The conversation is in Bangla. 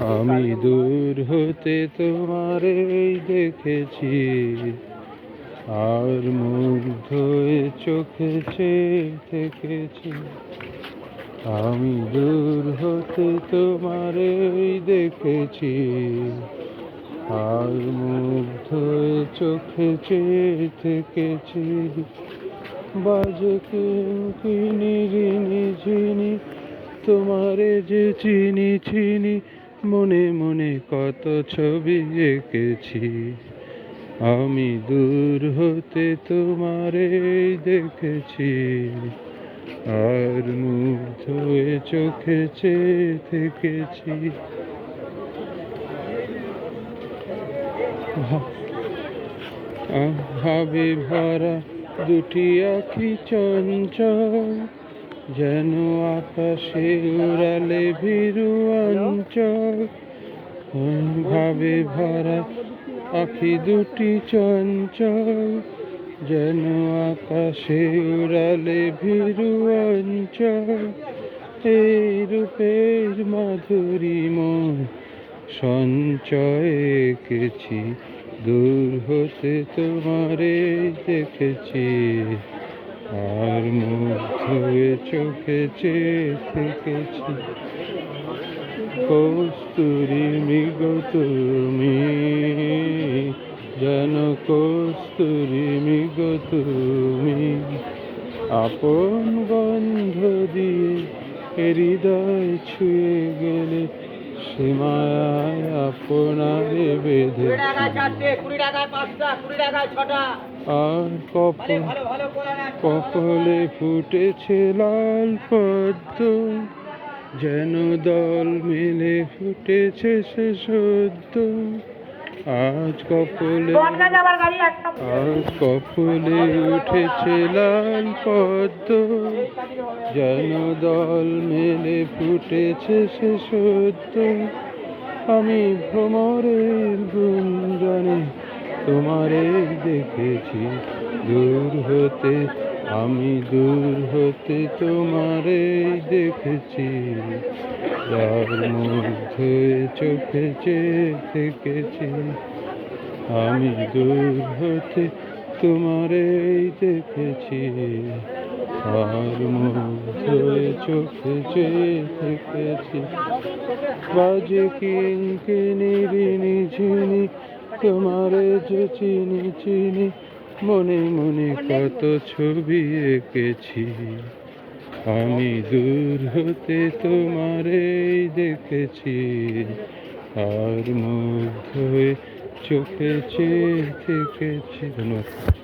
আমি দূর হতে তোমারে দেখেছি, আর মুগ্ধ চোখে চেয়ে থেকেছি। আমি দূর হতে তোমারে দেখেছি, আর মুগ্ধ চোখে চেয়ে থেকেছি। বাজে কিনি রিনি, ঝিনি তোমারে যে চিনি চিনি, মনে মনে কত ছবি এঁকেছি। আমি দূর হতে তোমারে দেখেছি, আর মুগ্ধ হয়ে চোখে চেয়ে থেকেছি। ভাবে ভরা দুটি আখি চঞ্চল যেন আকাশে উড়ালে ভীরু অঞ্চল। ভাবে ভরা আখি দুটি চঞ্চল। যেন আকাশে উড়ালে ভীরু অঞ্চল। এই রূপের মাধুরী মন সঞ্চয় এঁকেছি দূর হতে তোমারে দেখেছি। আর হয়ে চোখে চেয়ে থেকেছি, কস্তুরি মৃগ তুমি, যেন কস্তুরি মৃগ তুমি। আপন গন্ধ দিয়ে হৃদয় ছুঁয়ে গেলে সীমায় আপনারে বেঁধে আর কপ কপালে ফুটেছে লাল পদ্ম। যেন দল মেলে ফুটেছে সে সদ্য। আজ কপলে আজ কপলে উঠেছে লাল পদ্ম। যেন দল মেলে ফুটেছে সে সদ্য। আমি ভ্রমরের গুঞ্জনে তোমারে দেখেছি। দূর হতে আমি দূর হতে তোমারে দেখেছি। যার মধ্যে চোখে চেয়ে থেকেছি। আমি দূর হতে তোমারে দেখেছি। আর মধ্যে চোখে চেয়ে থেকেছি। বাজে কিঙ্কিনি রিনি ঝিনি, তোমারে যে চিনি চিনি মনে মনে কত ছবি এঁকেছি। আমি দূর হতে তোমারে দেখেছি। আর মুগ্ধ হয়ে চোখে চেয়ে থেকেছি ধন্যবাদ।